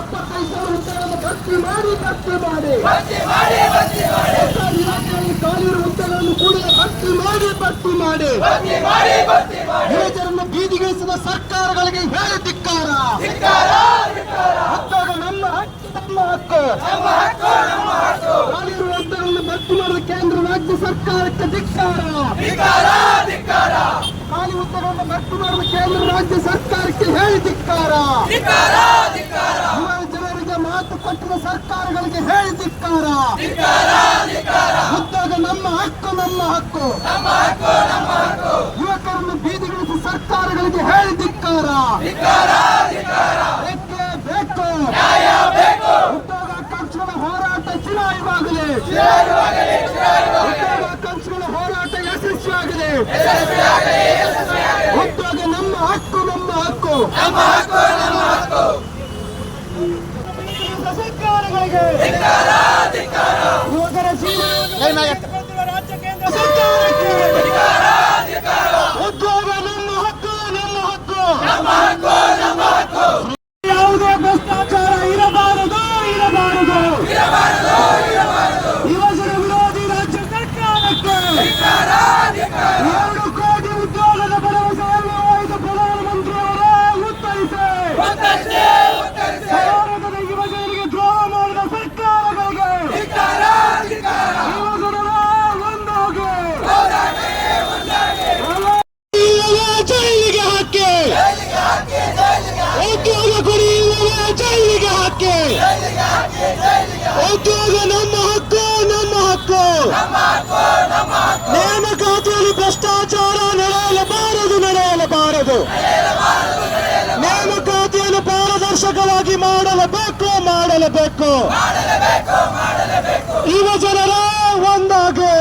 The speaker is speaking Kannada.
ಎಪ್ಪತ್ತೈದು ಸಾವಿರ ಹುದ್ದೆಗಳನ್ನು ಮಾಡಿ ಭರ್ತಿ ಮಾಡಿ ಖಾಲಿ ಹುದ್ದೆಗಳನ್ನು ಕೂಡಲೇ ಮಾಡಿ ಭರ್ತಿ ಮಾಡಿ ಯುವಜರನ್ನು ಬೀದಿಗಿಳಿಸಿದ ಸರ್ಕಾರಗಳಿಗೆ ಹೇಳಿ ಧಿಕ್ಕಾರ ಹಕ್ಕಾಗ ನಮ್ಮ ಹಕ್ಕು ನಮ್ಮ ಹಕ್ಕು ಖಾಲಿ ಇರುವ ಹುದ್ದೆಗಳನ್ನು ಭರ್ತಿ ಮಾಡಿದ ಕೇಂದ್ರ ರಾಜ್ಯ ಸರ್ಕಾರಕ್ಕೆ ಧಿಕ್ಕಾರ. ಖಾಲಿ ಹುದ್ದೆಗಳನ್ನು ಭರ್ತಿ ಮಾಡಿದ ಕೇಂದ್ರ ರಾಜ್ಯ ಸರ್ಕಾರಕ್ಕೆ ಹೇಳಿ ಧಿಕ್ಕಾರ ಧಿಕ್ಕಾರ. ಧಿಕ್ಕಾರ. ಉದ್ಯೋಗ ನಮ್ಮ ಹಕ್ಕು ನಮ್ಮ ಹಕ್ಕು. ಯುವಕರನ್ನು ಬೀದಿಗಿಳಿಸಿ ಸರ್ಕಾರಗಳಿಗೆ ಹೇಳಿ ಧಿಕ್ಕಾರ. ಬೇಕೇ ಉದ್ಯೋಗ ಆಕಾಂಕ್ಷಿಗಳ ಹೋರಾಟ ಚುನಾಯಿವಾಗಲಿ ಉದ್ಯೋಗ ಆಕಾಂಕ್ಷಿಗಳ ಹೋರಾಟ ಯಶಸ್ವಿಯಾಗಲಿ. ಉದ್ಯೋಗ ನಮ್ಮ ಹಕ್ಕು ನಮ್ಮ ಹಕ್ಕು. ಸರ್ಕಾರಗಳಿಗೆ ಯುವಕರ ಜೀವನ ರಾಜ್ಯ ಕೇಂದ್ರ ಸರ್ಕಾರಕ್ಕೆ ಉದ್ಯೋಗ ನಮ್ಮ ಹಕ್ಕು ನಮ್ಮ ಹಕ್ಕು ಯಾವುದೇ ಭ್ರಷ್ಟಾಚಾರ ಇರಬಾರದು ಇರಬಾರದು ತ್ವರಿತವಾಗಿ ಮಾಡಲೇಬೇಕು ಮಾಡಲೇಬೇಕು. ಯುವ ಜನರ ಒಂದಾಗೆ.